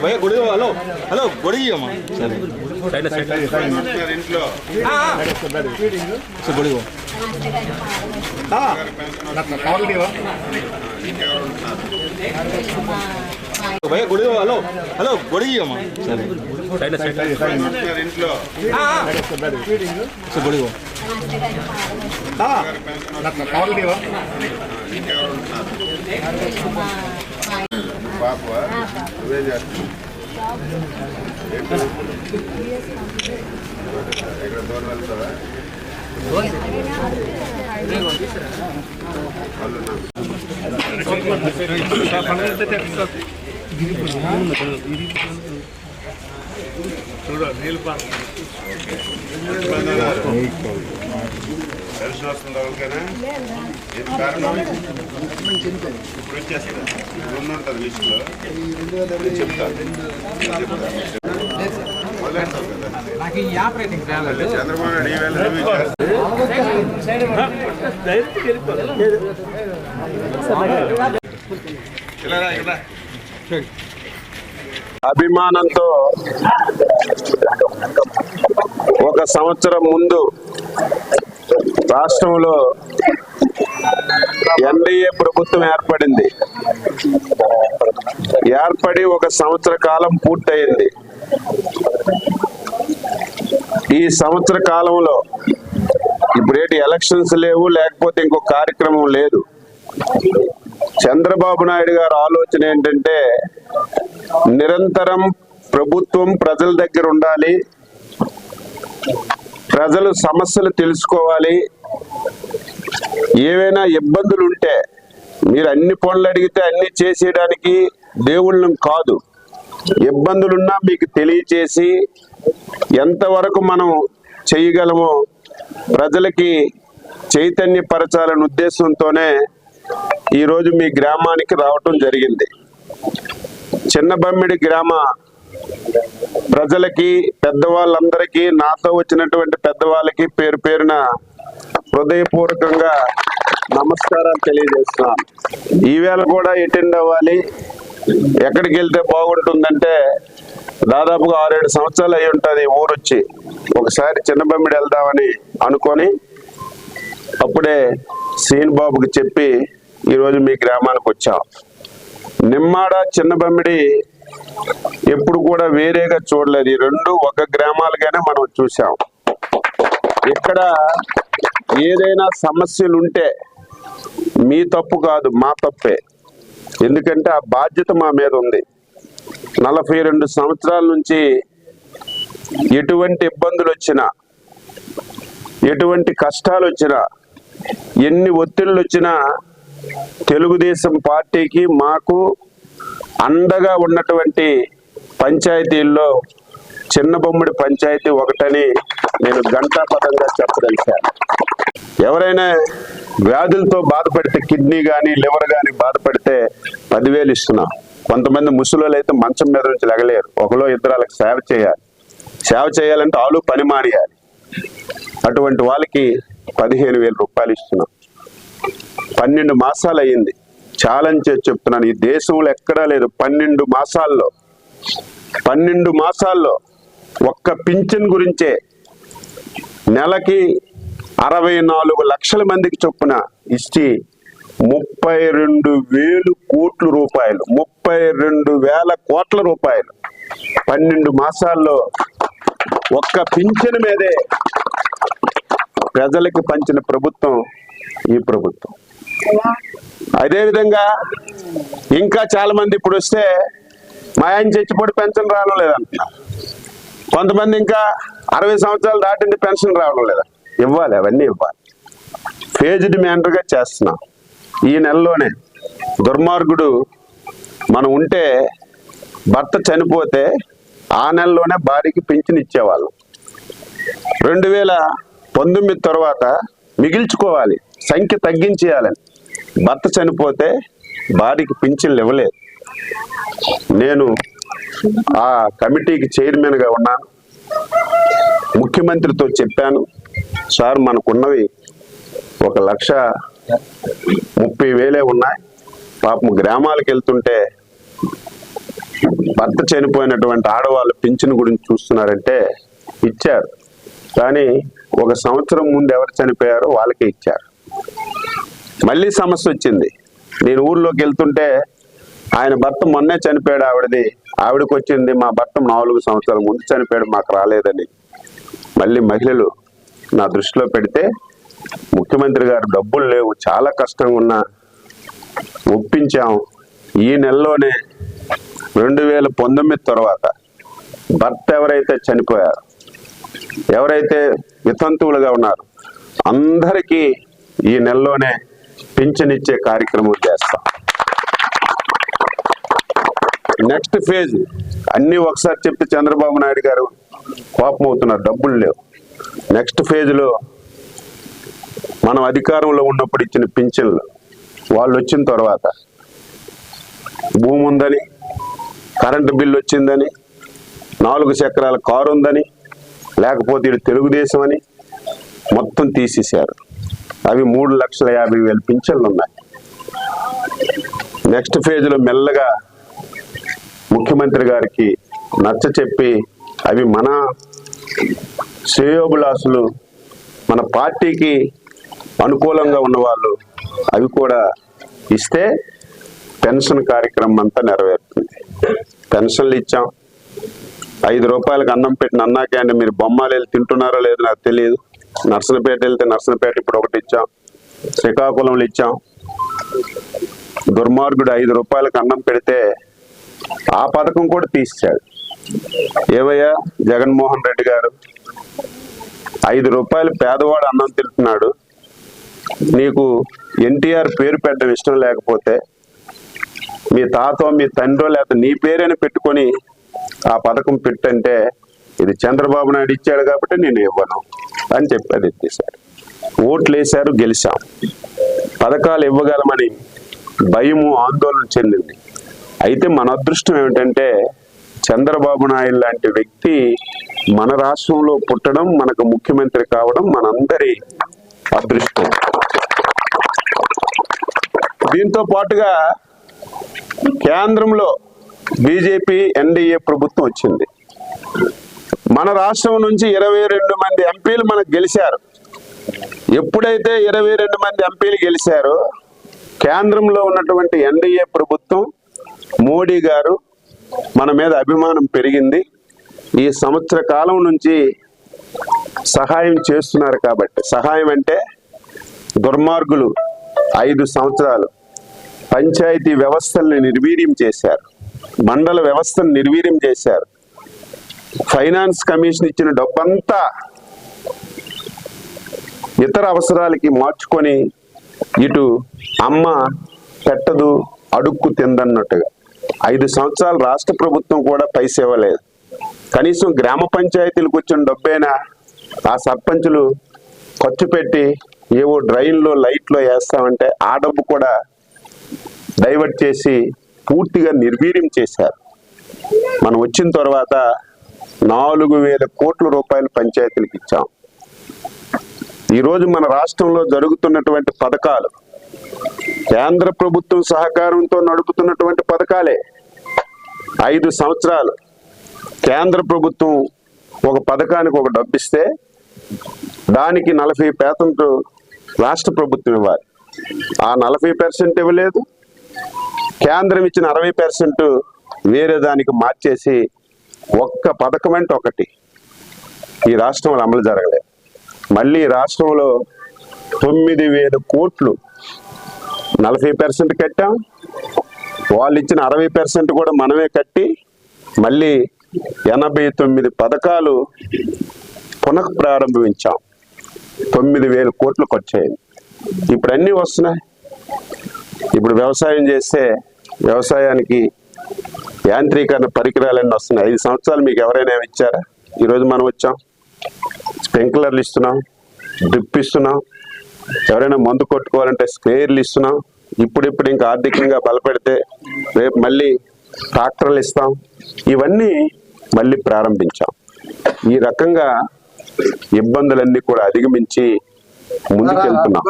భయ గుడి hello hello గుడి అమ్మా ఇంట్లో గుడి భయ గుడి హలో హలో గుడి అమ్మా ఇంట్లో గుడి పాప నువ్వే చేస్తున్నావు ఎక్కడ దూరం వెళ్తావా? కలిసి వస్తుందా ఓకేనా ఏం కారణం? ఇప్పుడు వచ్చేస్తా ఉంటుంది లిస్టులో చెప్తాను చంద్రబాబు నాయుడు రివ్యూ అభిమానంతో ఒక సంవత్సరం ముందు రాష్ట్రంలో ఎన్డీఏ ప్రభుత్వం ఏర్పడింది. ఏర్పడి ఒక సంవత్సర కాలం పూర్తయింది. ఈ సంవత్సర కాలంలో ఇప్పుడేటి ఎలక్షన్స్ లేవు లేకపోతే ఇంకో కార్యక్రమం లేదు. చంద్రబాబు నాయుడు గారి ఆలోచన ఏంటంటే నిరంతరం ప్రభుత్వం ప్రజల దగ్గర ఉండాలి ప్రజలు సమస్యలు తెలుసుకోవాలి ఏవైనా ఇబ్బందులు ఉంటే మీరు అన్ని పనులు అడిగితే అన్ని చేసేయడానికి దేవుళ్ళం కాదు. ఇబ్బందులున్నా మీకు తెలియచేసి ఎంతవరకు మనం చేయగలమో ప్రజలకి చైతన్యపరచాలనే ఉద్దేశంతోనే ఈరోజు మీ గ్రామానికి రావటం జరిగింది. చిన్నబమ్మిడి గ్రామ ప్రజలకి పెద్దవాళ్ళందరికీ నాతో వచ్చినటువంటి పెద్దవాళ్ళకి పేరు పేరున హృదయపూర్వకంగా నమస్కారాలు తెలియజేస్తున్నాను ఈవేళ కూడా అటెండ్ అవ్వాలి. ఎక్కడికి వెళ్తే బాగుంటుందంటే దాదాపుగా ఆరేడు సంవత్సరాలు అయి ఉంటుంది ఊరొచ్చి. ఒకసారి చిన్న బమ్మిడి వెళ్దామని అనుకొని అప్పుడే సీన్ బాబుకి చెప్పి ఈరోజు మీ గ్రామానికి వచ్చాం. నిమ్మాడ చిన్న బమ్మిడి ఎప్పుడు కూడా వేరేగా చూడలేదు. ఈ రెండు ఒక గ్రామాలుగానే మనం చూసాం ఇక్కడ ఏదైనా సమస్యలు ఉంటే మీ తప్పు కాదు మా తప్పే. ఎందుకంటే ఆ బాధ్యత మా మీద ఉంది. నలభై రెండు సంవత్సరాల నుంచి ఎటువంటి ఇబ్బందులు వచ్చినా ఎటువంటి కష్టాలు వచ్చినా ఎన్ని ఒత్తిళ్ళు వచ్చినా తెలుగుదేశం పార్టీకి మాకు అండగా ఉన్నటువంటి పంచాయతీల్లో చిన్న బొమ్మడి పంచాయతీ ఒకటని నేను ఘంటాపథంగా చెప్పదలిచాను. ఎవరైనా వ్యాధులతో బాధపడితే కిడ్నీ కానీ లివర్ కానీ బాధపడితే పదివేలు ఇస్తున్నాం. కొంతమంది ముసలోళ్ళు అయితే మంచం మీద నుంచి లెగలేరు. ఒకలో ఇద్దరు వాళ్ళకి సేవ చేయాలి. సేవ చేయాలంటే ఆలు పని మానేయాలి. అటువంటి వాళ్ళకి పదిహేను వేల రూపాయలు ఇస్తున్నాం. పన్నెండు మాసాలు అయ్యింది. ఛాలెంజ్ చేసి చెప్తున్నాను. ఈ దేశంలో ఎక్కడా లేదు. పన్నెండు మాసాల్లో పన్నెండు మాసాల్లో ఒక్క పింఛన్ గురించే నెలకి అరవై నాలుగు లక్షల మందికి చొప్పున ఇచ్చి ముప్పై రెండు వేలు కోట్ల రూపాయలు ముప్పై రెండు వేల కోట్ల రూపాయలు. పన్నెండు మాసాల్లో ఒక్క పింఛన్ మీదే ప్రజలకి పంచిన ప్రభుత్వం ఈ ప్రభుత్వం. అదేవిధంగా ఇంకా చాలా మంది ఇప్పుడు వస్తే మా ఆయన చచ్చిపోయి పెన్షన్ రావడం లేదంటున్నారు. కొంతమంది ఇంకా అరవై సంవత్సరాలు దాటింది పెన్షన్ రావడం లేదంట ఇవ్వాలి అవన్నీ ఇవ్వాలి. ఫేజ్డ్ మ్యానర్గా చేస్తున్నాం. ఈ నెలలోనే దుర్మార్గుడు మనం ఉంటే భర్త చనిపోతే ఆ నెలలోనే భార్యకి పింఛన్ ఇచ్చేవాళ్ళం. రెండు వేల పంతొమ్మిది తర్వాత మిగిల్చుకోవాలి సంఖ్య తగ్గించేయాలని. భర్త చనిపోతే భార్యకి పింఛన్లు ఇవ్వలేదు. నేను ఆ కమిటీకి చైర్మన్గా ఉన్నాను. ముఖ్యమంత్రితో చెప్పాను. సార్ మనకున్నవి ఒక లక్ష ముప్పై వేలే ఉన్నాయి. పాపం గ్రామాలకు వెళ్తుంటే భర్త చనిపోయినటువంటి ఆడవాళ్ళు పింఛను గురించి చూస్తున్నారంటే ఇచ్చారు. కానీ ఒక సంవత్సరం ముందు ఎవరు చనిపోయారో వాళ్ళకే ఇచ్చారు. మళ్ళీ సమస్య వచ్చింది. నేను ఊర్లోకి వెళ్తుంటే ఆయన భర్త మొన్నే చనిపోయాడు ఆవిడది. ఆవిడకి వచ్చింది మా భర్త నాలుగు సంవత్సరాల ముందు చనిపోయాడు మాకు రాలేదని. మళ్ళీ మహిళలు నా దృష్టిలో పెడితే ముఖ్యమంత్రి గారు డబ్బులు లేవు చాలా కష్టంగా ఉన్నా ఒప్పించాం ఈ నెలలోనే రెండు వేల పంతొమ్మిది తర్వాత భర్త ఎవరైతే చనిపోయారు ఎవరైతే వితంతువులుగా ఉన్నారు అందరికీ ఈ నెలలోనే పింఛన్ ఇచ్చే కార్యక్రమం చేస్తాం. నెక్స్ట్ ఫేజ్ అన్నీ ఒకసారి చెప్తే చంద్రబాబు నాయుడు గారు కోపం అవుతున్నారు డబ్బులు లేవు. నెక్స్ట్ ఫేజ్లో మనం అధికారంలో ఉన్నప్పుడు ఇచ్చిన పింఛన్లు వాళ్ళు వచ్చిన తర్వాత భూమి ఉందని కరెంటు బిల్లు వచ్చిందని నాలుగు చక్రాల కారు ఉందని లేకపోతే ఇది తెలుగుదేశం అని మొత్తం తీసేశారు. అవి మూడు లక్షల యాభై వేల పింఛన్లు ఉన్నాయి. నెక్స్ట్ ఫేజ్లో మెల్లగా ముఖ్యమంత్రి గారికి నచ్చ చెప్పి అవి మన శ్రేయోభిలాసులు మన పార్టీకి అనుకూలంగా ఉన్నవాళ్ళు అవి కూడా ఇస్తే పెన్షన్ కార్యక్రమం అంతా నెరవేరుతుంది. పెన్షన్లు ఇచ్చాం. ఐదు రూపాయలకు అన్నం పెట్టిన అన్నాకే మీరు బొమ్మాలు వెళ్ళి తింటున్నారో లేదో నాకు తెలియదు. నర్సనపేట వెళ్తే నర్సనపేట ఇప్పుడు ఒకటి ఇచ్చాం. శ్రీకాకుళంలో ఇచ్చాం. దుర్మార్గుడు ఐదు రూపాయలకు అన్నం పెడితే ఆ పథకం కూడా తీసాడు ఏవయ్యా? జగన్మోహన్ రెడ్డి గారు ఐదు రూపాయలు పేదవాడు అన్నం తింటున్నాడు. నీకు ఎన్టీఆర్ పేరు పెట్టడం ఇష్టం లేకపోతే మీ తాతో మీ తండ్రో లేకపోతే నీ పేరైనా పెట్టుకొని ఆ పథకం పెట్టంటే ఇది చంద్రబాబు నాయుడు ఇచ్చాడు కాబట్టి నేను ఇవ్వను అని చెప్పి అది ఓట్లు వేశారు గెలిచాం. పథకాలు ఇవ్వగలమని భయము ఆందోళన చెందింది. అయితే మన అదృష్టం ఏమిటంటే చంద్రబాబు నాయుడు లాంటి వ్యక్తి మన రాష్ట్రంలో పుట్టడం మనకు ముఖ్యమంత్రి కావడం మనందరి అదృష్టం. దీంతో పాటుగా కేంద్రంలో బీజేపీ ఎన్డీఏ ప్రభుత్వం వచ్చింది. మన రాష్ట్రం నుంచి ఇరవై రెండు మంది ఎంపీలు మనకు గెలిచారు. ఎప్పుడైతే ఇరవై రెండు మంది ఎంపీలు గెలిచారో కేంద్రంలో ఉన్నటువంటి ఎన్డీఏ ప్రభుత్వం మోడీ గారు మన మీద అభిమానం పెరిగింది. ఈ సంవత్సర కాలం నుంచి సహాయం చేస్తున్నారు కాబట్టి. సహాయం అంటే దుర్మార్గులు ఐదు సంవత్సరాలు పంచాయతీ వ్యవస్థల్ని నిర్వీర్యం చేశారు. మండల వ్యవస్థను నిర్వీర్యం చేశారు. ఫైనాన్స్ కమిషన్ ఇచ్చిన డబ్బంతా ఇతర అవసరాలకి మార్చుకొని ఇటు అమ్మ పెట్టదు అడుక్కు తిందన్నట్టుగా. ఐదు సంవత్సరాలు రాష్ట్ర ప్రభుత్వం కూడా పైసా ఇవ్వలేదు కనీసం గ్రామ పంచాయతీలకు వచ్చిన డబ్బైనా ఆ సర్పంచులు ఖర్చు పెట్టి ఏవో డ్రైన్లో లైట్లో వేస్తామంటే ఆ డబ్బు కూడా డైవర్ట్ చేసి పూర్తిగా నిర్వీర్యం చేశారు. మనం వచ్చిన తర్వాత నాలుగు వేల కోట్ల రూపాయలు పంచాయతీలకు ఇచ్చాం. ఈరోజు మన రాష్ట్రంలో జరుగుతున్నటువంటి పథకాలు కేంద్ర ప్రభుత్వం సహకారంతో నడుపుతున్నటువంటి పథకాలే. ఐదు సంవత్సరాలు. కేంద్ర ప్రభుత్వం ఒక పథకానికి ఒక డబ్బిస్తే దానికి నలభై పేతంటు రాష్ట్ర ప్రభుత్వం ఇవ్వాలి. ఆ నలభై పర్సెంట్ ఇవ్వలేదు. కేంద్రం ఇచ్చిన అరవై పర్సెంట్ వేరే దానికి మార్చేసి ఒక్క పథకం అంటే ఒకటి. ఈ రాష్ట్రంలో అమలు జరగలేదు. మళ్ళీ రాష్ట్రంలో తొమ్మిది వేల కోట్లు నలభై పర్సెంట్ కట్టాం. వాళ్ళు ఇచ్చిన అరవై పర్సెంట్ కూడా మనమే కట్టి మళ్ళీ ఎనభై తొమ్మిది పథకాలు పునః ప్రారంభించాం. తొమ్మిది వేల కోట్లు ఖర్చు అయింది ఇప్పుడు అన్నీ వస్తున్నాయి. ఇప్పుడు వ్యవసాయం చేస్తే వ్యవసాయానికి యాంత్రీకరణ పరికరాలన్నీ వస్తున్నాయి. ఐదు సంవత్సరాలు మీకు ఎవరైనా ఏమి ఇచ్చారా? ఈరోజు మనం వచ్చాం. స్ప్రింక్లర్లు ఇస్తున్నాం. డ్రిప్ ఇస్తున్నాం. ఎవరైనా మందు కొట్టుకోవాలంటే స్ప్రేయర్లు ఇస్తున్నాం. ఇప్పుడిప్పుడు ఇంకా ఆర్థికంగా బలపెడితే రేపు మళ్ళీ ట్రాక్టర్లు ఇస్తాం. ఇవన్నీ మళ్ళీ ప్రారంభించాం. ఈ రకంగా ఇబ్బందులన్నీ కూడా అధిగమించి ముందుకెళ్తున్నాం.